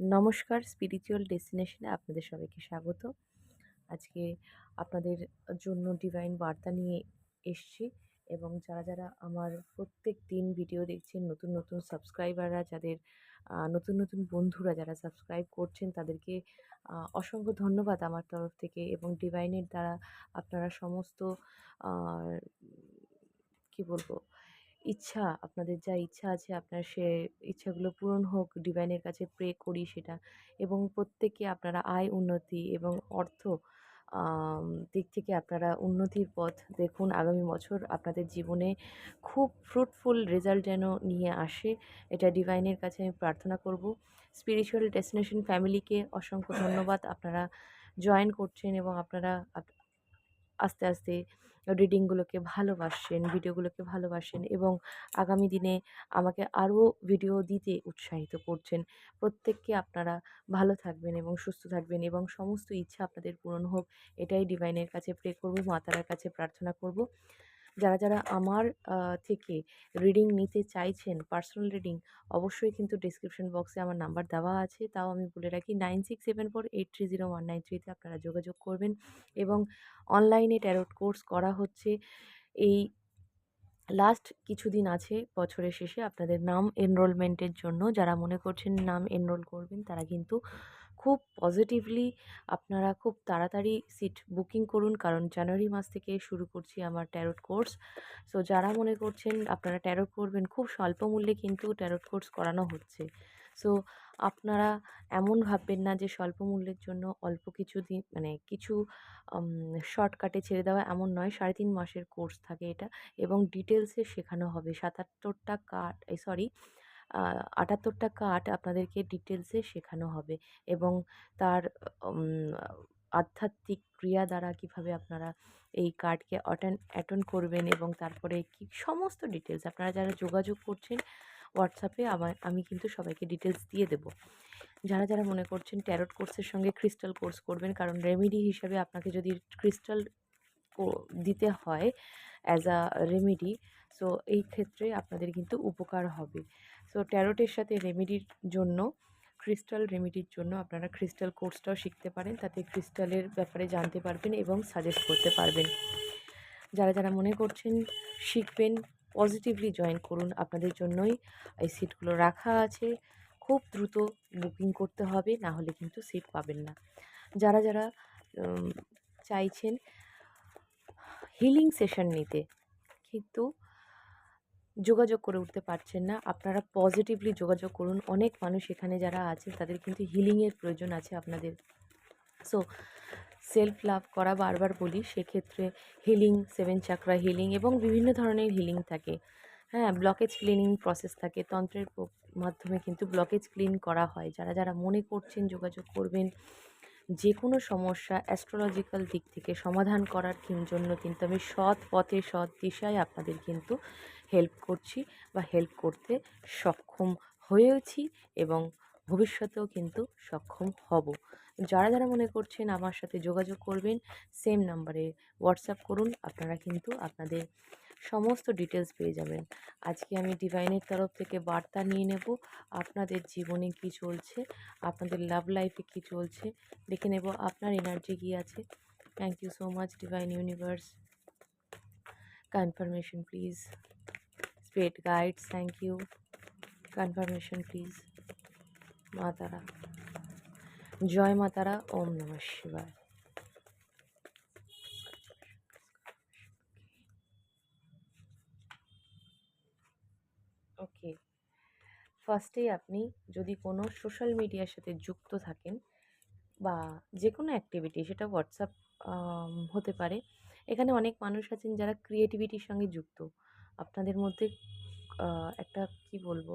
নমস্কার স্পিরিচুয়াল ডেস্টিনেশনে আপনাদের সবাইকে স্বাগত। আজকে আপনাদের জন্য ডিভাইন বার্তা নিয়ে এসছি এবং যারা যারা আমার প্রত্যেক দিন ভিডিও দেখছেন, নতুন নতুন সাবস্ক্রাইবাররা যাদের নতুন নতুন বন্ধুরা যারা সাবস্ক্রাইব করছেন, তাদেরকে অসংখ্য ধন্যবাদ আমার তরফ থেকে এবং ডিভাইনের দ্বারা আপনারা সমস্ত কি বলব ইচ্ছা, আপনাদের যা ইচ্ছা আছে আপনার সে ইচ্ছাগুলো পূরণ হোক, ডিভাইনের কাছে প্রে করি সেটা। এবং প্রত্যেকে আপনারা আয়, উন্নতি এবং অর্থ দিক থেকে আপনারা উন্নতির পথ দেখুন। আগামী বছর আপনাদের জীবনে খুব ফ্রুটফুল রেজাল্ট যেন নিয়ে আসে, এটা ডিভাইনের কাছে আমি প্রার্থনা করব। স্পিরিচুয়াল ডেস্টিনেশন ফ্যামিলিকে অসংখ্য ধন্যবাদ। আপনারা জয়েন করছেন এবং আপনারা আপ- আস্তে আস্তে রিডিংগুলোকে ভালোবাসছেন ভিডিওগুলোকে ভালোবাসেন এবং আগামী দিনে আমাকে আরও ভিডিও দিতে উৎসাহিত করছেন। প্রত্যেককে আপনারা ভালো থাকবেন এবং সুস্থ থাকবেন এবং সমস্ত ইচ্ছা আপনাদের পূরণ হোক, এটাই ডিভাইনের কাছে প্রে করব মাতারার কাছে প্রার্থনা করব। যারা যারা আমার থেকে রিডিং নিতে চাইছেন পার্সোনাল রিডিং অবশ্যই কিন্তু ডিসক্রিপশন বক্সে আমার নাম্বার দেওয়া আছে। তাও আমি বলে রাখি nine six seven four eight three zero one nine থ্রিতে আপনারা যোগাযোগ করবেন এবং অনলাইনে ট্যারোট কোর্স করা হচ্ছে। এই লাস্ট কিছুদিন আছে, বছরের শেষে আপনাদের নাম এনরোলমেন্টের জন্য। যারা মনে করছেন নাম এনরোল করবেন, তারা কিন্তু খুব পজিটিভলি আপনারা খুব তাড়াতাড়ি সিট বুকিং করুন। কারণ জানুয়ারি মাস থেকে শুরু করছি আমার ট্যারোট কোর্স সো যারা মনে করছেন আপনারা ট্যারোট করবেন, খুব স্বল্প মূল্যে কিন্তু ট্যারোট কোর্স করানো হচ্ছে। সো আপনারা এমন ভাববেন না যে স্বল্প মূল্যের জন্য অল্প কিছু দিন মানে কিছু শর্টকাটে ছেড়ে দেওয়া এমন নয়, সাড়ে তিন মাসের কোর্স থাকে এটা। এবং ডিটেলসে শেখানো হবে। সাতাত্তরটা কার্ড এই সরি আটাত্তরটা কার্ড আপনাদেরকে ডিটেলসে শেখানো হবে এবং তার আধ্যাত্মিক ক্রিয়া দ্বারা কীভাবে আপনারা এই কার্ডকে অটেন অ্যাটেন্ড করবেন এবং তারপরে কি সমস্ত ডিটেলস আপনারা যারা যোগাযোগ করছেন হোয়াটসঅ্যাপে আমার আমি কিন্তু সবাইকে ডিটেলস দিয়ে দেবো। যারা যারা মনে করছেন ট্যারোট কোর্সের সঙ্গে ক্রিস্টাল কোর্স করবেন, কারণ রেমেডি হিসাবে আপনাকে যদি ক্রিস্টাল দিতে হয় অ্যাজ আ রেমেডি সো এই ক্ষেত্রে আপনাদের কিন্তু উপকার হবে। সো ট্যারোটের সাথে রেমেডির জন্য ক্রিস্টাল রেমেডির জন্য আপনারা ক্রিস্টাল কোর্সটাও শিখতে পারেন। তাতে ক্রিস্টালের ব্যাপারে জানতে পারবেন এবং সাজেস্ট করতে পারবেন। যারা যারা মনে করছেন শিখবেন পজিটিভলি জয়েন করুন, আপনাদের জন্যই এই সিটগুলো রাখা আছে। খুব দ্রুত বুকিং করতে হবে, না হলে কিন্তু সিট পাবেন না। যারা যারা চাইছেন হিলিং সেশন নিতে, কিন্তু যোগাযোগ করে উঠতে পারছেন না। আপনারা পজিটিভলি যোগাযোগ করুন। অনেক মানুষ এখানে যারা আছে, তাদের কিন্তু হিলিংয়ের প্রয়োজন আছে আপনাদের। সো সেলফ লাভ করা বারবার বলি, সেক্ষেত্রে হিলিং সেভেন চাকরা হিলিং এবং বিভিন্ন ধরনের হিলিং থাকে। হ্যাঁ ব্লকেজ ক্লিনিং প্রসেস থাকে। তন্ত্রের মাধ্যমে কিন্তু ব্লকেজ ক্লিন করা হয়। যারা যারা মনে করছেন যোগাযোগ করবেন যে কোনো সমস্যা অ্যাস্ট্রোলজিক্যাল দিক থেকে সমাধান করার জন্য কিন্তু আমি সৎ পথে, সৎ দিশায় আপনাদের কিন্তু হেল্প করছি বা হেল্প করতে সক্ষম হয়েওছি এবং ভবিষ্যতেও কিন্তু সক্ষম হব। যারা যারা মনে করছেন আমার সাথে যোগাযোগ করবেন সেম নাম্বারে হোয়াটসঅ্যাপ করুন, আপনারা কিন্তু আপনাদের সমস্ত ডিটেলস পেয়ে যাবেন। আজকে আমি ডিভাইনের তরফ থেকে বার্তা নিয়ে নেব, আপনাদের জীবনে কি চলছে, আপনাদের লাভ লাইফে কি চলছে, দেখে নেব আপনার এনার্জি কি আছে। Thank you so much divine universe confirmation please spirit guides thank you confirmation please মা তারা জয় মা তারা ওম নমঃ শিবায় ওকে ফার্স্টেই আপনি যদি কোনো সোশ্যাল মিডিয়ার সাথে যুক্ত থাকেন বা যে কোনো অ্যাক্টিভিটি সেটা হোয়াটসঅ্যাপ হতে পারে। এখানে অনেক মানুষ আছেন যারা ক্রিয়েটিভিটির সঙ্গে যুক্ত। আপনাদের মধ্যে একটা কি বলব?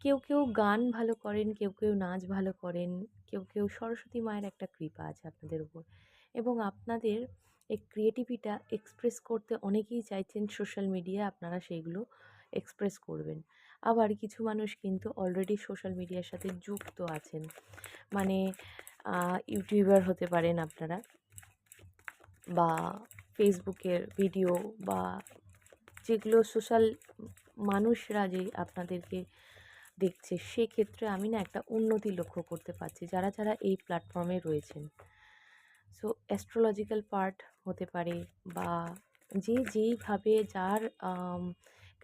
কেউ কেউ গান ভালো করেন, কেউ কেউ নাচ ভালো করেন, কেউ কেউ সরস্বতী মায়ের একটা কৃপা আছে আপনাদের উপর। এবং আপনাদের এই ক্রিয়েটিভিটা এক্সপ্রেস করতে অনেকেই চাইছেন সোশ্যাল মিডিয়ায় আপনারা সেইগুলো এক্সপ্রেস করবেন। আবার কিছু মানুষ কিন্তু অলরেডি সোশ্যাল মিডিয়ার সাথে যুক্ত আছেন। মানে ইউটিউবার হতে পারেন আপনারা। বা ফেসবুকের ভিডিও বা যেগুলো সোশ্যাল মানুষরা যে আপনাদেরকে দেখছে, সেক্ষেত্রে আমি না একটা উন্নতি লক্ষ্য করতে পারছি, যারা যারা এই প্ল্যাটফর্মে রয়েছেন। সো অ্যাস্ট্রোলজিক্যাল পার্ট হতে পারে বা যে, যেইভাবে যার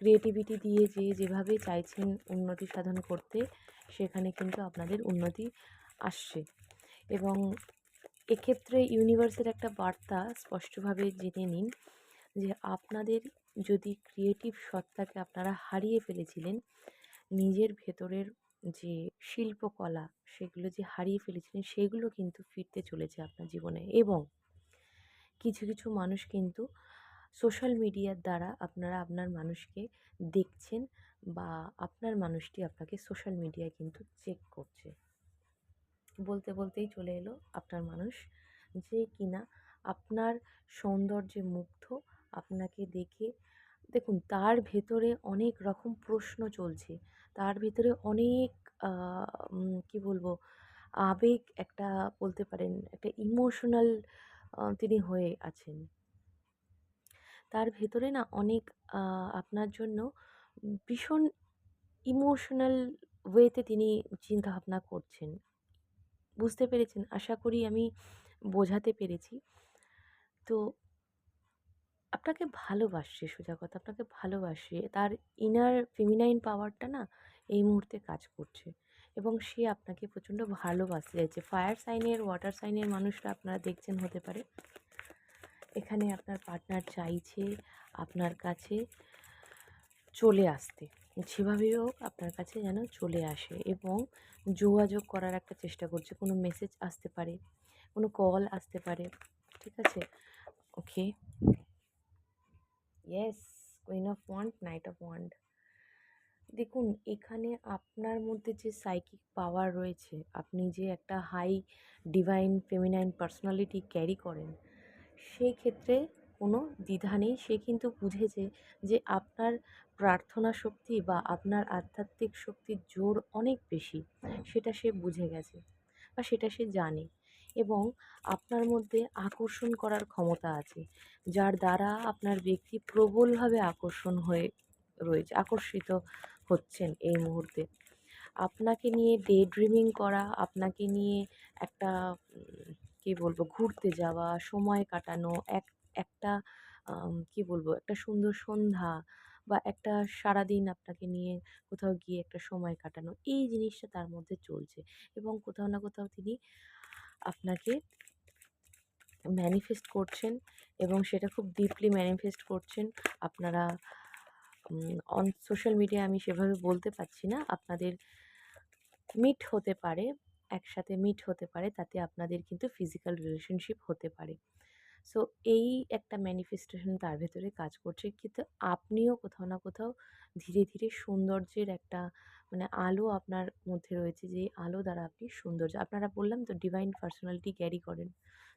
ক্রিয়েটিভিটি দিয়ে যে, যেভাবে চাইছেন উন্নতি সাধন করতে, সেখানে কিন্তু আপনাদের উন্নতি আসছে। এবং এক্ষেত্রে ইউনিভার্সের একটা বার্তা স্পষ্টভাবে জেনে নিন যে আপনাদের যদি ক্রিয়েটিভ সত্তাকে আপনারা হারিয়ে ফেলেছিলেন, নিজের ভেতরের যে শিল্পকলা সেগুলো যে হারিয়ে ফেলেছিলেন, সেগুলো কিন্তু ফিরতে চলেছে আপনার জীবনে। এবং কিছু কিছু মানুষ কিন্তু সোশ্যাল মিডিয়ার দ্বারা আপনারা আপনার মানুষকে দেখছেন বা আপনার মানুষটি আপনাকে সোশ্যাল মিডিয়ায় কিন্তু চেক করছে। বলতে বলতেই চলে এলো আপনার মানুষ যে কিনা আপনার সৌন্দর্যে মুগ্ধ আপনাকে দেখে, দেখুন তার ভেতরে অনেক রকম প্রশ্ন চলছে। তার ভেতরে অনেক কি বলব, আবেগ একটা বলতে পারেন, একটা ইমোশনাল তিনি হয়ে আছেন। তার ভেতরে না অনেক আপনার জন্য ভীষণ ইমোশনাল ওয়েতে তিনি চিন্তাভাবনা করছেন। বুঝতে পেরেছেন। আশা করি আমি বোঝাতে পেরেছি। তো আপনাকে ভালোবাসছে সোজা কথা, আপনাকে ভালোবাসে তার ইনার ফেমিনাইন পাওয়ারটা না এই মুহূর্তে কাজ করছে এবং সে আপনাকে প্রচণ্ড ভালোবাসতে চাইছে ফায়ার সাইনের ওয়াটার সাইনের মানুষরা আপনারা দেখছেন হতে পারে। এখানে আপনার পার্টনার চাইছে আপনার কাছে চলে আসতে। যেভাবেই হোক আপনার কাছে যেন চলে আসে এবং যোগাযোগ করার একটা চেষ্টা করছে। কোনো মেসেজ আসতে পারে, কোনো কল আসতে পারে, ঠিক আছে? Okay yes queen of wand knight of wand দেখুন, এখানে আপনার মধ্যে যে সাইকিক পাওয়ার রয়েছে, আপনি যে একটা high divine feminine personality carry করেন, সেই ক্ষেত্রে কোনো দ্বিধা নেই। সে কিন্তু বুঝেছে যে আপনার প্রার্থনা শক্তি বা আপনার আধ্যাত্মিক শক্তির জোর অনেক বেশি। সেটা সে বুঝে গেছে বা সেটা সে জানে এবং আপনার মধ্যে আকর্ষণ করার ক্ষমতা আছে, যার দ্বারা আপনার ব্যক্তি প্রবলভাবে আকর্ষণ হয়ে রয়েছে, আকর্ষিত হচ্ছেন এই মুহূর্তে। আপনাকে নিয়ে ডে ড্রিমিং করা, আপনাকে নিয়ে একটা কী বলব, ঘুরতে যাওয়া, সময় কাটানো, এক, একটা কী বলব, একটা সুন্দর সন্ধ্যা বা একটা সারাদিন আপনাকে নিয়ে কোথাও গিয়ে একটা সময় কাটানো, এই জিনিসটা তার মধ্যে চলছে এবং কোথাও না কোথাও তিনি আপনাকে ম্যানিফেস্ট করছেন এবং সেটা খুব ডিপলি ম্যানিফেস্ট করছেন। আপনারা অন সোশ্যাল মিডিয়া আমি সেভাবে বলতে পারছি না। আপনাদের মিট হতে পারে, একসাথে মিট হতে পারে, তাতে আপনাদের কিন্তু ফিজিক্যাল রিলেশনশিপ হতে পারে। সো এই একটা ম্যানিফেস্টেশন তার ভেতরে কাজ করছে। কিন্তু আপনিও কোথাও না কোথাও ধীরে ধীরে সৌন্দর্যের একটা মানে আলো আপনার মধ্যে রয়েছে যে আলো দ্বারা আপনি সৌন্দর্য, আপনারা বললাম তো ডিভাইন পার্সোনালিটি ক্যারি করেন।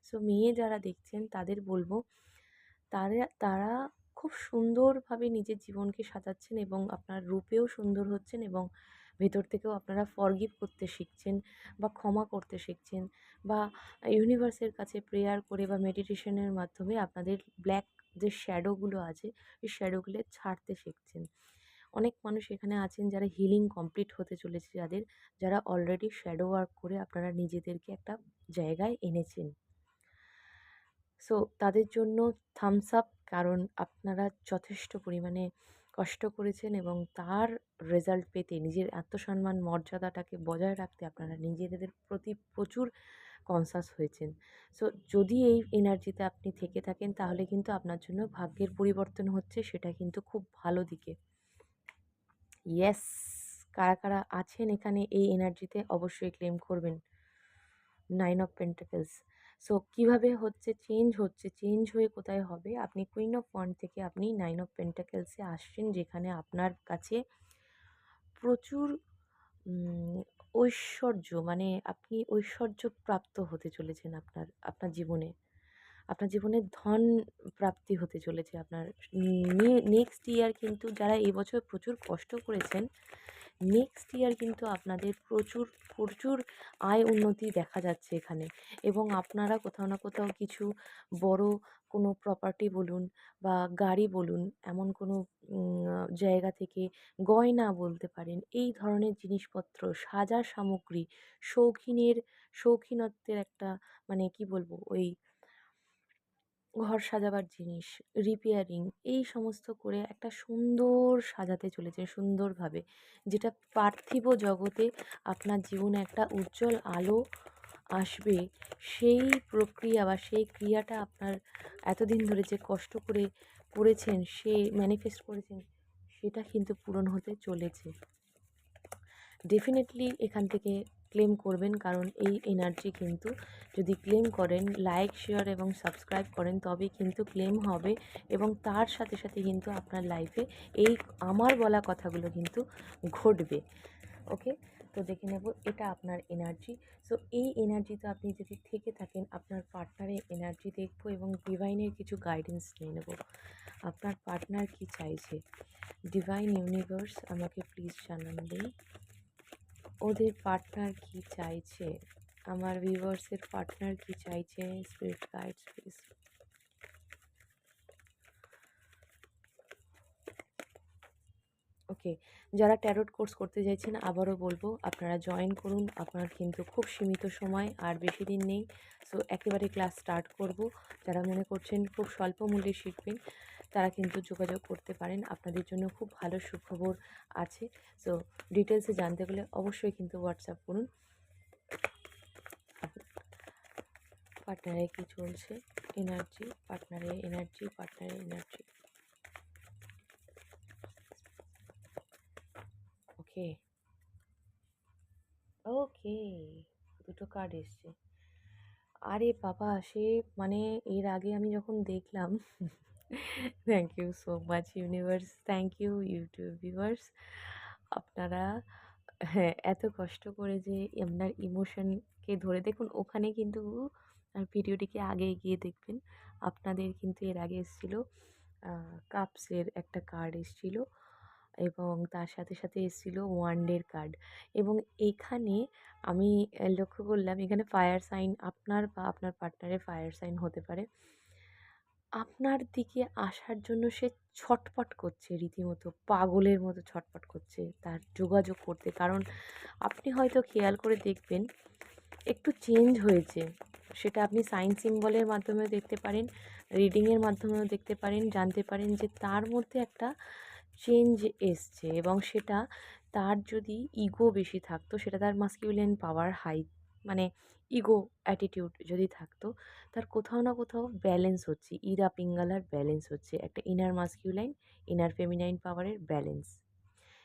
সো মেয়ে যারা দেখছেন তাদের বলব, তারা তারা খুব সুন্দরভাবে নিজের জীবনকে সাজাচ্ছেন এবং আপনার রূপেও সুন্দর হচ্ছেন এবং ভেতর থেকেও আপনারা ফরগিভ করতে শিখছেন বা ক্ষমা করতে শিখছেন বা ইউনিভার্সের কাছে প্রেয়ার করে বা মেডিটেশনের মাধ্যমে আপনাদের ব্ল্যাক যে শ্যাডোগুলো আছে, এই শ্যাডোগুলো ছাড়তে শিখছেন। অনেক মানুষ এখানে আছেন যারা হিলিং কমপ্লিট হতে চলেছে, যাদের, যারা অলরেডি শ্যাডো ওয়ার্ক করে আপনারা নিজেদেরকে একটা জায়গায় এনেছেন। সো তাদের জন্য থামস আপ কারণ আপনারা যথেষ্ট পরিমাণে কষ্ট করেছেন এবং তার রেজাল্ট পেতে, নিজের আত্মসম্মান, মর্যাদাটাকে বজায় রাখতে আপনারা নিজেদের প্রতি প্রচুর কনসাস হয়েছেন। সো যদি এই এনার্জিতে আপনি থেকে থাকেন, তাহলে কিন্তু আপনার জন্য ভাগ্যের পরিবর্তন হচ্ছে, সেটা কিন্তু খুব ভালো দিকে। ইয়েস কারা কারা আছেন এখানে এই এনার্জিতে অবশ্যই ক্লেম করবেন। নাইন অফ পেন্টাকেলস সো কীভাবে হচ্ছে চেঞ্জ হচ্ছে চেঞ্জ হয়ে কোথায় হবে? আপনি কুইন অফ ওয়ান থেকে আপনি নাইন অফ পেন্টাকেলসে আসছেন, যেখানে আপনার কাছে প্রচুর ঐশ্বর্য মানে আপনি ঐশ্বর্য প্রাপ্ত হতে চলেছেন আপনার আপনার জীবনে। আপনার জীবনে ধন প্রাপ্তি হতে চলেছে আপনার। নেক্সট ইয়ার কিন্তু যারা এবছর প্রচুর কষ্ট করেছেন নেক্সট ইয়ার কিন্তু আপনাদের প্রচুর প্রচুর আয় উন্নতি দেখা যাচ্ছে এখানে। এবং আপনারা কোথাও না কোথাও কিছু বড় কোনো প্রপার্টি বলুন বা গাড়ি বলুন, এমন কোনো জায়গা থেকে গয়না বলতে পারেন, এই ধরনের জিনিসপত্র সাজার সামগ্রী, শৌখিনের, শৌখিনত্বের একটা মানে কি বলব, ওই ঘর সাজাবার জিনিস রিপেয়ারিং এই সমস্ত করে একটা সুন্দর সাজাতে চলেছে সুন্দরভাবে। যেটা পার্থিব জগতে আপনার জীবনে একটা উজ্জ্বল আলো আসবে, সেই প্রক্রিয়া বা সেই ক্রিয়াটা আপনার এতদিন ধরে যে কষ্ট করে করেছেন, সে ম্যানিফেস্ট করেছেন, সেটা কিন্তু পূরণ হতে চলেছে। ডেফিনেটলি এখান থেকে ক্লেম করবেন, কারণ এই এনার্জি কিন্তু যদি ক্লেম করেন লাইক শেয়ার এবং সাবস্ক্রাইব করেন, তবেই কিন্তু ক্লেম হবে এবং তার সাথে সাথে কিন্তু আপনার লাইফে এই আমার বলা কথাগুলো কিন্তু ঘটবে। ওকে তো দেখে নেব, এটা আপনার এনার্জি সো এই এনার্জিতে আপনি যদি থেকে থাকেন, আপনার পার্টনারের এনার্জি দেখব এবং ডিভাইনের কিছু গাইডেন্স নিয়ে নেব। আপনার পার্টনার কি চাইছে? ডিভাইন ইউনিভার্স আমাকে প্লিজ জানান দিন ওদের পার্টনার কি চাইছে? আমার ভিউয়ার্সের পার্টনার কি চাইছে? স্পিরিট গাইডস প্লিজ ওকে যারা ট্যারোট কোর্স করতে চাইছেন আবারও বলব, আপনারা জয়েন করুন। আপনার কিন্তু খুব সীমিত সময় আর বেশি দিন নেই। সো একেবারে ক্লাস স্টার্ট করব। যারা মনে করছেন খুব স্বল্প মূল্যে শিখবেন তারা কিন্তু যোগাযোগ করতে পারেন। আপনাদের জন্য খুব ভালো সুখবর আছে। সো ডিটেলসে জানতে গেলে অবশ্যই কিন্তু হোয়াটসঅ্যাপ করুন। পার্টনারে কী চলছে? এনার্জি পার্টনারে এনার্জি পার্টনারে এনার্জি ওকে ওকে দুটো কার্ড এসছে। আরে বাবা, সে মানে এর আগে আমি যখন দেখলাম thank you so much universe thank you YouTube viewers আপনারা হ্যাঁ এত কষ্ট করে যে আপনার ইমোশনকে ধরে, দেখুন, ওখানে কিন্তু ভিডিওটিকে আগে গিয়ে দেখবেন। আপনাদের কিন্তু এর আগে এসেছিল কাপসের একটা কার্ড এসেছিল এবং তার সাথে সাথে এসেছিল ওয়ান ডের কার্ড এবং এখানে আমি লক্ষ্য করলাম, এখানে ফায়ার সাইন আপনার বা আপনার পার্টনারের ফায়ার সাইন হতে পারে। আপনার দিকে আসার জন্য সে ছটপট করছে, রীতিমতো পাগলের মতো ছটপট করছে, তার যোগাযোগ করতে। কারণ আপনি হয়তো খেয়াল করে দেখবেন, একটু চেঞ্জ হয়েছে। সেটা আপনি সাইন সিম্বলের মাধ্যমেও দেখতে পারেন রিডিংয়ের মাধ্যমেও দেখতে পারেন, জানতে পারেন যে তার মধ্যে একটা চেঞ্জ এসছে এবং সেটা তার যদি ইগো বেশি থাকতো, সেটা তার মাস্কিউলেন পাওয়ার হাই মানে ইগো অ্যাটিটিউড যদি থাকতো, তার কোথাও না কোথাও ব্যালেন্স হচ্ছে। ইরা পিঙ্গালার ব্যালেন্স হচ্ছে। একটা ইনার মাস্কিউলাইন ইনার ফেমিনাইন পাওয়ারের ব্যালেন্স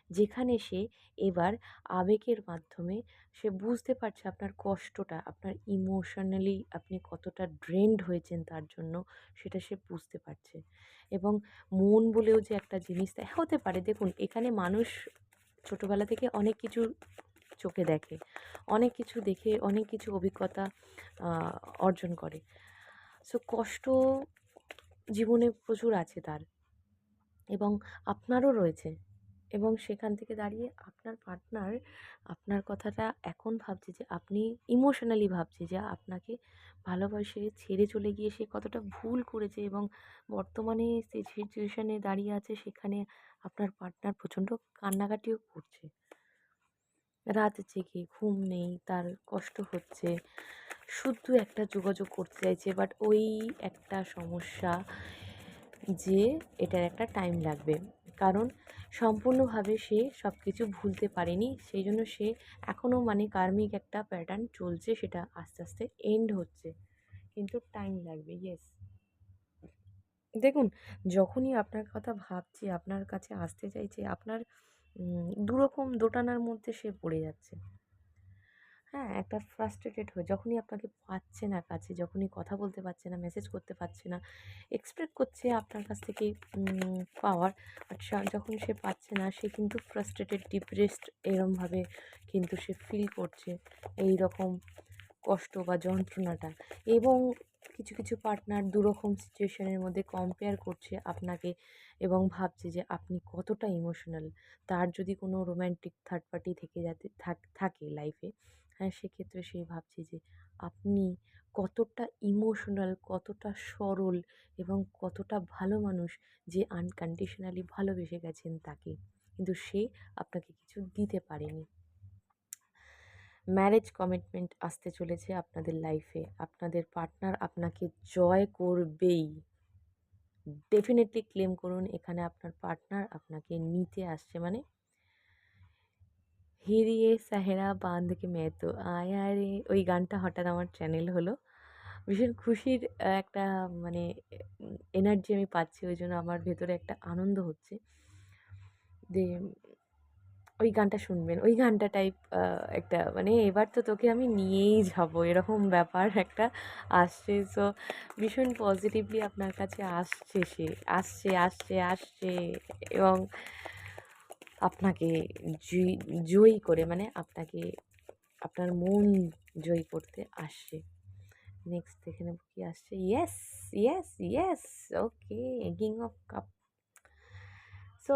যেখানে সে এবার আবেগের মাধ্যমে সে বুঝতে পারছে আপনার কষ্টটা, আপনার ইমোশনালি আপনি কতটা ড্রেন্ড হয়েছেন তার জন্য, সেটা সে বুঝতে পারছে। এবং মন বলেও যে একটা জিনিস হতে পারে। দেখুন, এখানে মানুষ ছোটোবেলা থেকে অনেক কিছু চোখে দেখে। অনেক কিছু দেখে, অনেক কিছু অভিজ্ঞতা অর্জন করে। সো কষ্ট জীবনে প্রচুর আছে তার। এবং আপনারও রয়েছে। এবং সেখান থেকে দাঁড়িয়ে আপনার পার্টনার আপনার কথাটা এখন ভাবছে যে, আপনি ইমোশনালি ভাবছে যে, আপনাকে ভালোবাসে, ছেড়ে চলে গিয়ে সে কতটা ভুল করেছে এবং বর্তমানে যে সিচুয়েশানে দাঁড়িয়ে আছে, সেখানে আপনার পার্টনার প্রচণ্ড কান্নাকাটিও করছে। রাত জেগে ঘুম নেই, তার কষ্ট হচ্ছে। শুধু একটা যোগাযোগ করতে চাইছে বাট ওই একটা সমস্যা যে এটার একটা টাইম লাগবে। কারণ সম্পূর্ণভাবে সে সব কিছু ভুলতে পারেনি, সেই জন্য সে এখনও মানে কার্মিক একটা প্যাটার্ন চলছে, সেটা আস্তে আস্তে এন্ড হচ্ছে। কিন্তু টাইম লাগবে ইয়েস দেখুন, যখনই আপনার কথা ভাবছে, আপনার কাছে আসতে চাইছে, আপনার দুরকম দোটানার মধ্যে সে পড়ে যাচ্ছে। হ্যাঁ একটা ফ্রাস্ট্রেটেড হয়ে, যখনই আপনাকে পাচ্ছে না কাছে, যখনই কথা বলতে পারছে না মেসেজ করতে পারছে না এক্সপেক্ট করছে আপনার কাছ থেকে পাওয়ার বাট যখন সে পাচ্ছে না, সে কিন্তু ফ্রাস্ট্রেটেড ডিপ্রেসড এরমভাবে কিন্তু সে ফিল করছে এই রকম কষ্ট বা যন্ত্রণাটা। এবং কিছু কিছু পার্টনার দুরকম সিচুয়েশনের মধ্যে কম্পেয়ার করছে আপনাকে এবং ভাবছে যে আপনি কতটা ইমোশনাল তার যদি কোনো রোম্যান্টিক থার্ড পার্টি থেকে যাতে থাকে লাইফে হ্যাঁ সেক্ষেত্রে সে ভাবছে যে আপনি কতটা ইমোশনাল কতটা সরল এবং কতটা ভালো মানুষ যে আনকন্ডিশনালি ভালোবেসে গেছেন তাকে। কিন্তু সে আপনাকে কিছু দিতে পারেনি। ম্যারেজ কমিটমেন্ট আসতে চলেছে আপনাদের লাইফে আপনাদের পার্টনার আপনাকে জয় করবেই। ডেফিনেটলি ক্লেম করুন, এখানে আপনার পার্টনার আপনাকে নিতে আসছে। মানে হিরিয়ে সাহেরা বান্ধকে মেতো আয়া রে। ওই গানটা হঠাৎ আমার চ্যানেল হলো। ভীষণ খুশির একটা মানে এনার্জি আমি পাচ্ছি। ওই জন্য আমার ভেতরে একটা আনন্দ হচ্ছে। যে ওই গানটা শুনবেন। ওই গানটা টাইপ একটা মানে এবার তো তোকে আমি নিয়েই যাব। এরকম ব্যাপার একটা আসছে। সো ভীষণ পজিটিভলি আপনার কাছে আসছে সে। আসছে আসছে আসছে এবং আপনাকে জয়ী করে মানে আপনাকে, আপনার মন জয়ী করতে আসছে। নেক্সট দেখে নেব কি আসছে। Yes yes yes okay king of cup so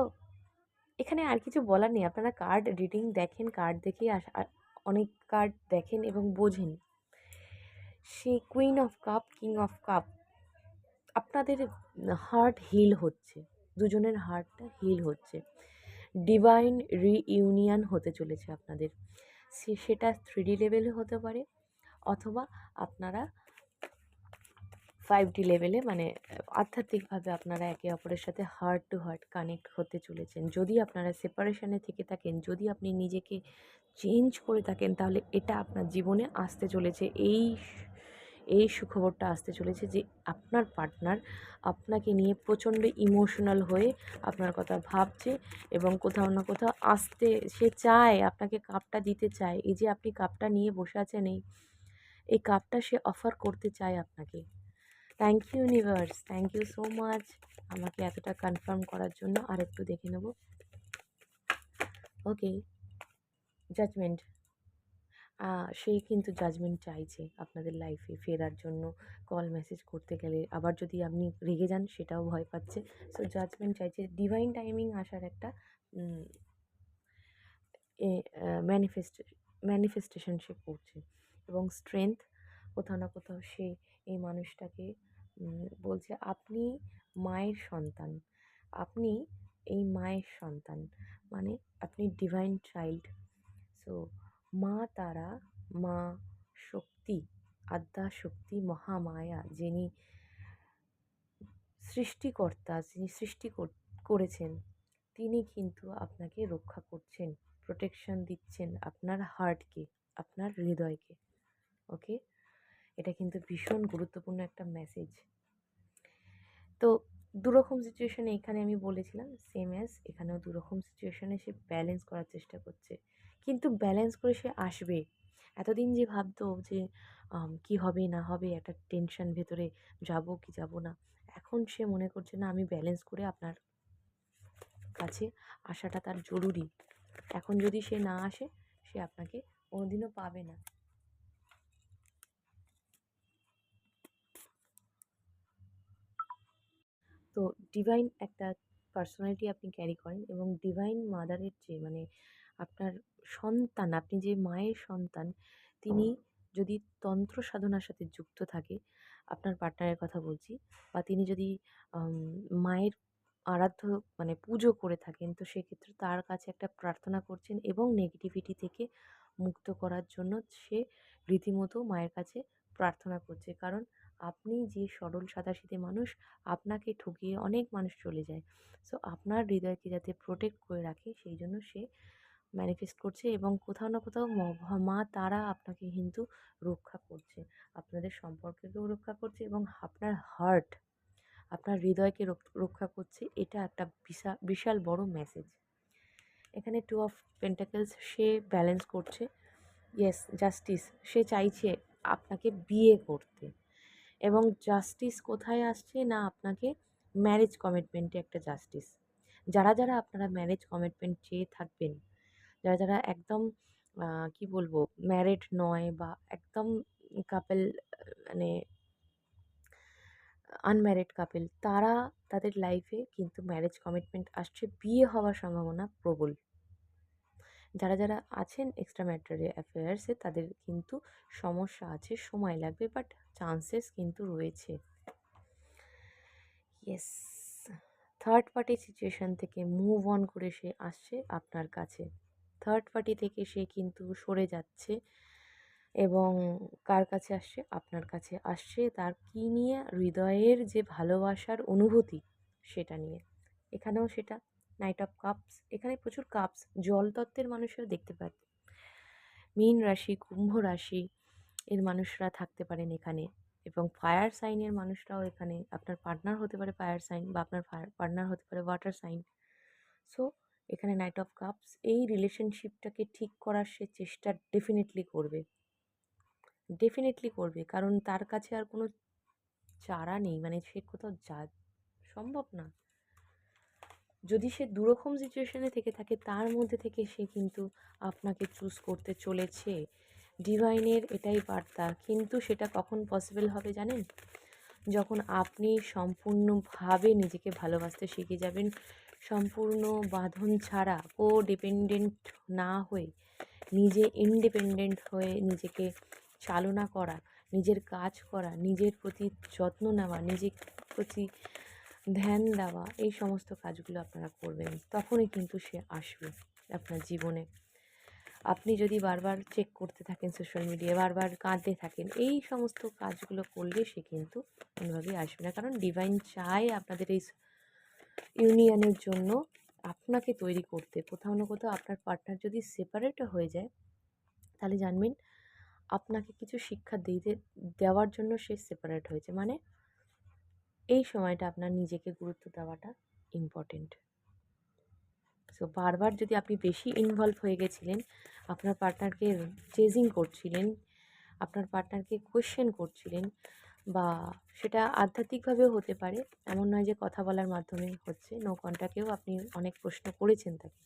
এখানে আর কিছু বলার নেই। আপনারা কার্ড রিডিং দেখেন কার্ড দেখেই অনেক কার্ড দেখেন এবং বোঝেন। সে queen of cup king of cup আপনাদের হার্ট হিল হচ্ছে। দুজনের হার্টটা হিল হচ্ছে। ডিভাইন রিইউনিয়ন হতে চলেছে আপনাদের। সে, সেটা থ্রিডি লেভেলে হতে পারে অথবা আপনারা ফাইভ ডি লেভেলে মানে আধ্যাত্মিকভাবে আপনারা একে অপরের সাথে হার্ট টু হার্ট কানেক্ট হতে চলেছেন। যদি আপনারা সেপারেশানে থেকে থাকেন, যদি আপনি নিজেকে চেঞ্জ করে থাকেন, তাহলে এটা আপনার জীবনে আসতে চলেছে। এই এই সুখবরটা আসতে চলেছে যে আপনার পার্টনার আপনাকে নিয়ে প্রচণ্ড ইমোশনাল হয়ে আপনার কথা ভাবছে এবং কোথাও না কোথাও আসতে, সে চায়, আপনাকে কাপটা দিতে চায়। এই যে আপনি কাপটা নিয়ে বসে আছেন, এই এই কাপটা সে অফার করতে চায় আপনাকে। Thank you universe thank you so much আমাকে এতটা কনফার্ম করার জন্য আর একটু দেখে নেব। ওকে জাজমেন্ট সে কিন্তু জাজমেন্ট চাইছে আপনাদের লাইফে ফেরার জন্য। কল মেসেজ করতে গেলে। আবার যদি আপনি রেগে যান, সেটাও ভয় পাচ্ছে। সো জাজমেন্ট চাইছে। ডিভাইন টাইমিং আসার একটা ম্যানিফেস্ট ম্যানিফেস্টেশন সে করছে। এবং স্ট্রেংথ কোথাও না কোথাও সে এই মানুষটাকে বলছে আপনি মায়ের সন্তান। আপনি এই মায়ের সন্তান। মানে আপনি ডিভাইন চাইল্ড সো মা তারা মা শক্তি, আদ্যা শক্তি মহামায়া যিনি সৃষ্টিকর্তা, যিনি সৃষ্টি করেছেন, তিনি কিন্তু আপনাকে রক্ষা করছেন প্রোটেকশন দিচ্ছেন আপনার হার্টকে আপনার হৃদয়কে। ওকে এটা কিন্তু ভীষণ গুরুত্বপূর্ণ একটা মেসেজ তো দুরকম সিচুয়েশানে এখানে আমি বলেছিলাম সেম অ্যাজ এখানেও দুরকম সিচুয়েশানে সে ব্যালেন্স করার চেষ্টা করছে। কিন্তু ব্যালেন্স করে সে আসবে। এতদিন যে ভাবতো যে কি হবে না হবে, একটা টেনশন ভেতরে যাব কি যাব না, এখন সে মনে করছে না, আমি ব্যালেন্স করে আপনার কাছে আসাটা তার জরুরি। এখন যদি সে না আসে, সে আপনাকে কোনোদিনও পাবে না। তো ডিভাইন একটা পার্সোনালিটি আপনি ক্যারি করেন এবং ডিভাইন মাদারের যে মানে আপনার সন্তান, আপনি যে মায়ের সন্তান, তিনি যদি তন্ত্র সাধনার সাথে যুক্ত থাকে, আপনার পার্টনারের কথা বলছি, বা তিনি যদি মায়ের আরাধ্য মানে পুজো করে থাকেন, তো সেক্ষেত্রে তার কাছে একটা প্রার্থনা করছেন এবং নেগেটিভিটি থেকে মুক্ত করার জন্য সে রীতিমতো মায়ের কাছে প্রার্থনা করছে। কারণ আপনি যে সরল সাদাসিধে মানুষ, আপনাকে ঠকিয়ে অনেক মানুষ চলে যায়। সো আপনার হৃদয়কে যাতে প্রোটেক্ট করে রাখে, সেই জন্য সে ম্যানিফেস্ট করছে এবং কোথাও না কোথাও মা তারা আপনাকে কিন্তু রক্ষা করছে। আপনাদের সম্পর্ককেও রক্ষা করছে এবং আপনার হার্ট আপনার হৃদয়কে রক্ষা করছে। এটা একটা বিশাল বিশাল বড় মেসেজ এখানে টু অফ পেন্টাকেলস সে ব্যালেন্স করছে। ইয়েস জাস্টিস সে চাইছে আপনাকে বিয়ে করতে। এবং জাস্টিস কোথায় আসছে না আপনাকে ম্যারেজ কমিটমেন্টে একটা জাস্টিস যারা যারা আপনারা ম্যারেজ কমিটমেন্ট চেয়ে থাকবেন, যারা যারা একদম কি বলব ম্যারেড নয় বা একদম কাপেল মানে আনম্যারিড কাপেল তারা তাদের লাইফে কিন্তু ম্যারেজ কমিটমেন্ট আসছে, বিয়ে হওয়ার সম্ভাবনা প্রবল। যারা যারা আছেন এক্সট্রা ম্যাটারি অ্যাফেয়ার্সে তাদের কিন্তু সমস্যা আছে, সময় লাগবে বাট চান্সেস কিন্তু রয়েছে। ইয়েস থার্ড পার্টি সিচুয়েশান থেকে মুভ অন করে সে আসছে আপনার কাছে। থার্ড পার্টি থেকে সে কিন্তু সরে যাচ্ছে এবং কার কাছে আসছে? আপনার কাছে আসছে তার কী নিয়ে? হৃদয়ের যে ভালোবাসার অনুভূতি সেটা নিয়ে। এখানেও সেটা। নাইট অফ কাপস এখানে প্রচুর কাপস জল তত্ত্বের মানুষেরা দেখতে পায়। মীন রাশি, কুম্ভ রাশি এর মানুষরা থাকতে পারেন এখানে এবং ফায়ার সাইনের মানুষরাও এখানে। আপনার পার্টনার হতে পারে ফায়ার সাইন বা আপনার পার্টনার হতে পারে ওয়াটার সাইন সো এখানে নাইট অফ কাপস এই রিলেশনশিপটাকে ঠিক করার সে চেষ্টা ডেফিনেটলি করবে। ডেফিনেটলি করবে কারণ তার কাছে আর কোনো চারা নেই। মানে সে কোথাও যা, সম্ভব না। যদি সে দুরকম সিচুয়েশনে থেকে থাকে, তার মধ্যে থেকে সে কিন্তু আপনাকে চুজ করতে চলেছে। ডিভাইনের এটাই বার্তা। কিন্তু সেটা কখন পসিবল হবে জানেন? যখন আপনি সম্পূর্ণভাবে নিজেকে ভালোবাসতে শিখে যাবেন, সম্পূর্ণ বাঁধন ছাড়া কো ডিপেন্ডেন্ট না হয়ে, নিজে ইন্ডিপেন্ডেন্ট হয়ে নিজেকে চালনা করা, নিজের কাজ করা, নিজের প্রতি যত্ন নেওয়া, নিজের প্রতি ধ্যান দেওয়া, এই সমস্ত কাজগুলো আপনারা করবেন, তখনই কিন্তু সে আসবে আপনার জীবনে। আপনি যদি বারবার চেক করতে থাকেন সোশ্যাল মিডিয়ায় বারবার কাঁদতে থাকেন, এই সমস্ত কাজগুলো করলে সে কিন্তু কোনোভাবেই আসবে না। কারণ ডিভাইন চায় আপনাদের এই ইউনিয়নের জন্য আপনাকে তৈরি করতে। কোথাও না কোথাও আপনার পার্টনার যদি সেপারেটও হয়ে যায়, তাহলে জানবেন আপনাকে কিছু শিক্ষা দিতে, দেওয়ার জন্য সে সেপারেট হয়েছে। মানে এই সময়টা আপনার নিজেকে গুরুত্ব দেওয়াটা ইম্পর্টেন্ট সো বারবার যদি আপনি বেশি ইনভলভ হয়ে গেছিলেন, আপনার পার্টনারকে চেজিং করছিলেন, আপনার পার্টনারকে কোয়েশ্চেন করছিলেন বা সেটা আধ্যাত্মিকভাবেও হতে পারে, এমন নয় যে কথা বলার মাধ্যমে হচ্ছে নো কন্ট্যাক্টেও আপনি অনেক প্রশ্ন করেছেন তাকে।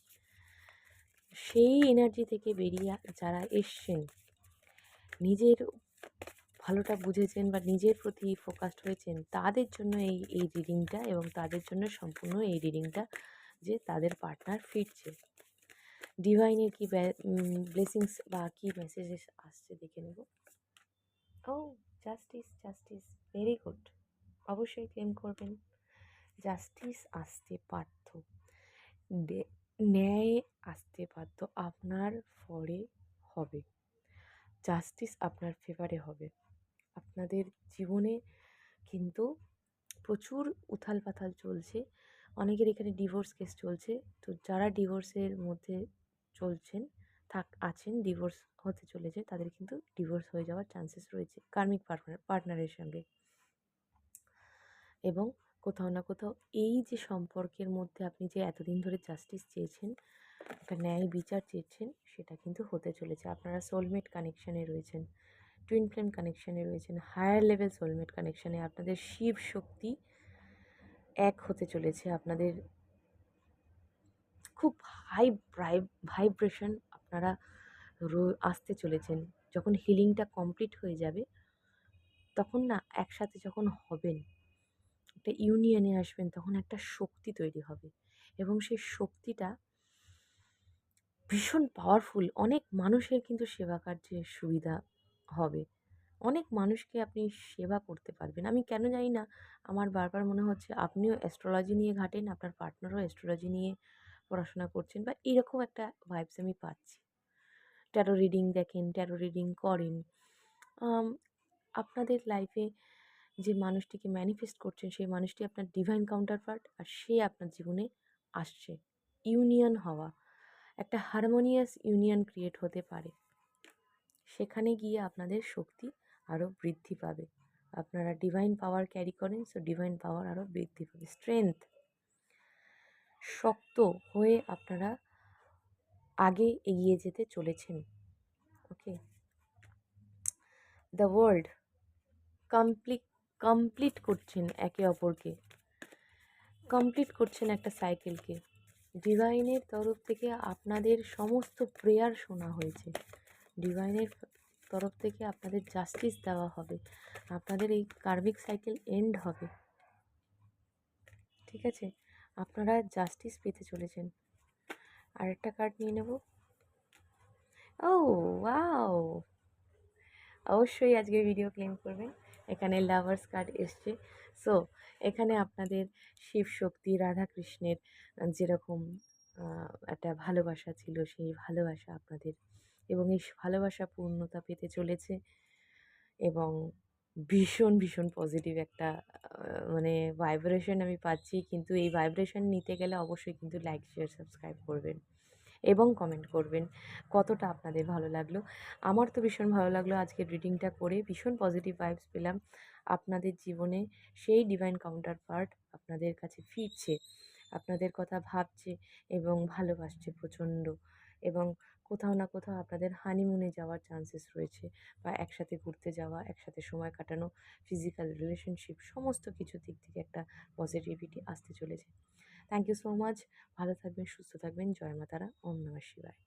সেই এনার্জি থেকে বেরিয়ে যারা এসছেন, নিজের ভালোটা বুঝেছেন বা নিজের প্রতি ফোকাসড হয়েছেন, তাদের জন্য এই এই রিডিংটা এবং তাদের জন্য সম্পূর্ণ এই রিডিংটা যে তাদের পার্টনার ফিরছে। ডিভাইনের কি ব্লেসিংস বা কি মেসেজেস আসছে দেখে নেব। ও জাস্টিস জাস্টিস ভেরি গুড অবশ্যই ক্লেম করবেন। জাস্টিস আসতে পারত ন্যায় আসতে পারত আপনার ফরে হবে। জাস্টিস আপনার ফেভারে হবে। আপনাদের জীবনে কিন্তু প্রচুর উথাল পাথাল চলছে। অনেকের এখানে ডিভোর্স কেস চলছে। তো যারা ডিভোর্সের মধ্যে চলছেন, থাক, আছেন ডিভোর্স হতে চলেছে তাদের কিন্তু ডিভোর্স হয়ে যাওয়ার চান্সেস রয়েছে কার্মিক পার্টনার পার্টনারের সঙ্গে। এবং কোথাও না কোথাও এই যে সম্পর্কের মধ্যে আপনি যে এতদিন ধরে জাস্টিস চেয়েছেন, একটা ন্যায় বিচার চেয়েছেন, সেটা কিন্তু হতে চলেছে। আপনারা সোলমেট কানেকশানে রয়েছেন টুইন ফ্লেম কানেকশানে রয়েছেন হায়ার লেভেল সোলমেট কানেকশানে আপনাদের শিব শক্তি এক হতে চলেছে আপনাদের খুব হাই ভাইব্রেশন আপনারা আসতে চলেছেন। যখন হিলিংটা কমপ্লিট হয়ে যাবে, তখন না একসাথে যখন হবেন, একটা ইউনিয়নে আসবেন, তখন একটা শক্তি তৈরি হবে। এবং সেই শক্তিটা ভীষণ পাওয়ারফুল অনেক মানুষের কিন্তু সেবা কার্যে সুবিধা হবে। অনেক মানুষকে আপনি সেবা করতে পারবেন। আমি কেন জানি না, আমার বারবার মনে হচ্ছে আপনিও অ্যাস্ট্রোলজি নিয়ে ঘাটেন, আপনার পার্টনারও অ্যাস্ট্রোলজি নিয়ে পড়াশোনা করছেন বা এরকম একটা ভাইবস আমি পাচ্ছি। ট্যারো রিডিং দেখেন ট্যারো রিডিং করেন। আপনাদের লাইফে যে মানুষটিকে ম্যানিফেস্ট করছেন, সেই মানুষটি আপনার ডিভাইন কাউন্টার পার্ট আর সে আপনার জীবনে আসছে। ইউনিয়ন হওয়া, একটা হারমোনিয়াস ইউনিয়ন ক্রিয়েট হতে পারে। সেখানে গিয়ে আপনাদের শক্তি আরও বৃদ্ধি পাবে। আপনারা ডিভাইন পাওয়ার ক্যারি করেন সো ডিভাইন পাওয়ার আরও বৃদ্ধি পাবে। স্ট্রেংথ শক্ত হয়ে আপনারা আগে এগিয়ে যেতে চলেছেন okay the world complete complete করছেন একে অপরকে। কমপ্লিট করছেন একটা সাইকেলকে ডিভাইনের তরফ থেকে আপনাদের সমস্ত প্রেয়ার শোনা হয়েছে। ডিভাইনের তরফ থেকে আপনাদের জাস্টিস দেওয়া হবে। আপনাদের এই কার্মিক সাইকেল এন্ড হবে। ঠিক আছে? আপনারা জাস্টিস পেতে চলেছেন। আরেকটা কার্ড নিয়ে নেব। ও ওয়াও অবশ্যই আজকে ভিডিও ক্লেম করবেন। এখানে লাভার্স কার্ড এসছে। সো এখানে আপনাদের শিব শক্তি রাধাকৃষ্ণের যেরকম একটা ভালোবাসা ছিল, সেই ভালোবাসা আপনাদের এবং এই ভালোবাসা পূর্ণতা পেতে চলেছে এবং ভীষণ ভীষণ পজিটিভ একটা মানে ভাইব্রেশন আমি পাচ্ছি। কিন্তু এই ভাইব্রেশন নিতে গেলে অবশ্যই কিন্তু লাইক শেয়ার সাবস্ক্রাইব করবেন এবং কমেন্ট করবেন কতটা আপনাদের ভালো লাগল। আমার তো ভীষণ ভালো লাগল আজকের রিডিংটা করে, ভীষণ পজিটিভ ভাইবস পেলাম। আপনাদের জীবনে সেই ডিভাইন কাউন্টার পার্ট আপনাদের কাছে ফিরছে, আপনাদের কথা ভাবছে এবং ভালোবাসছে প্রচণ্ড এবং কোথাও না কোথাও আপনাদের হানিমুনে যাওয়ার চান্সেস রয়েছে বা একসাথে ঘুরতে যাওয়া, একসাথে সময় কাটানো ফিজিক্যাল রিলেশনশিপ সমস্ত কিছু দিক থেকে একটা পজিটিভিটি আসতে চলেছে। থ্যাংক ইউ সো মাচ ভালো থাকবেন, সুস্থ থাকবেন। জয় মাতারা। ওম নমঃ শিবায়।